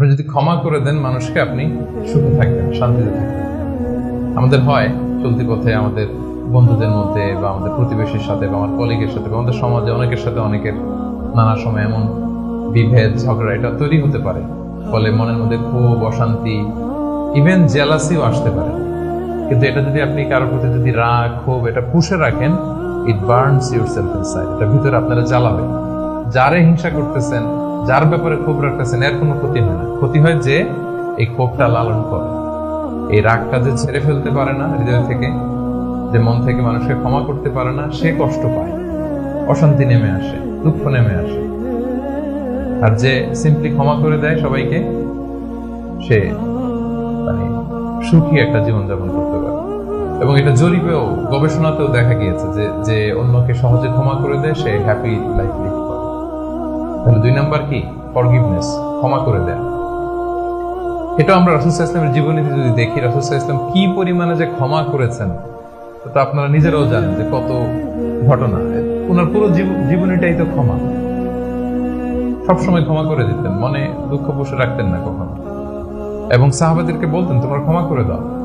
আপনি যদি ক্ষমা করে দেন মানুষকে, আপনি সুখে থাকবেন, শান্তিতে থাকবেন। আমাদের হয় চলতি পথে আমাদের বন্ধুদের মধ্যে বা আমাদের প্রতিবেশীর সাথে বা আমার কলিগের সাথে বা আমাদের সমাজে অনেকের সাথে অনেকের নানা সময় এমন বিভেদ, ঝগড়া এটা তৈরি হতে পারে। ফলে মনের মধ্যে ক্ষোভ, অশান্তি ইভেন জেলাসিও আসতে পারে। কিন্তু এটা যদি আপনি কারোর প্রতি যদি রাগ, ক্ষোভ, এটা পুষে রাখেন it burns yourself inside এটা ভিতরে আপনারা জ্বালাবে যারে হিংসা করতেছেন, যার ব্যাপারে ক্ষোভ রাখতেছেন, এর কোনো ক্ষতি হয় না। ক্ষতি হয় যে এই ক্ষোভটা লালন করে। এই রাগটা যে ছেড়ে ফেলতে পারে না, হৃদয় থেকে, যে মন থেকে মানুষকে ক্ষমা করতে পারে না, সে কষ্ট পায়। অশান্তি নেমে আসে, দুঃখ নেমে আসে। আর যে সিম্পলি ক্ষমা করে দেয় সবাইকে, সে মানে সুখী একটা জীবনযাপন করতে পারে। এবং এটা জরিপেও, গবেষণাতেও দেখা গিয়েছে যে যে অন্যকে সহজে ক্ষমা করে দেয়, সে হ্যাপি লাইফ দুই নাম্বার কি? ফরগিভনেস ক্ষমা করে দেয়। এটা আমরা ইসলামের জীবনীতে যদি দেখি ইসলাম কি পরিমাণে যে ক্ষমা করেছেন তো আপনারা নিজেরাও জানেন যে কত ঘটনা। ওনার পুরো জীব- জীবনীটাই তো ক্ষমা। সবসময় ক্ষমা করে দিতেন, মনে দুঃখ বসে রাখতেন না কখনো। এবং সাহাবাদেরকে বলতেন, তোমরা ক্ষমা করে দাও।